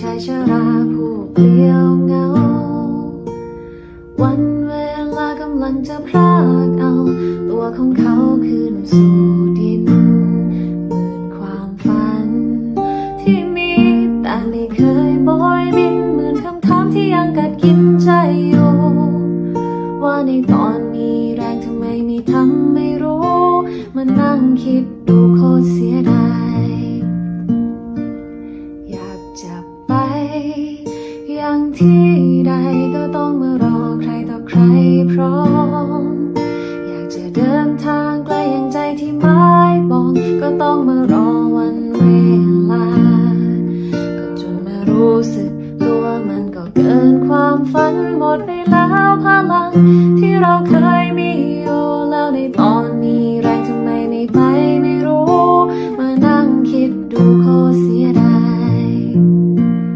ชายชราผู้เปลี่ยวเหงา วันเวลากำลังจะพรากเอา ตัวของเขาคืนสู่ดินหมื่นความฝัน ที่มีแต่ไม่เคยบอยบินหมื่นคำถามที่ยังกัดกินใจอยู่ ว่าในตอนมีแรงทำไมไม่ทำไม่รู้มานั่งคิดดูโคตรเสียดาย อย่างที่ใดก็ต้องมารอใครต่อใครพร้อม อยากจะเดินทางไกลอย่างใจที่หมายปอง ก็ต้องมารอวันเวลา ก็จนมารู้สึกตัวมันก็เกินความฝันหมดไปแล้วพลัง ที่เราเคยมีอยู่แล้วในตอนนี้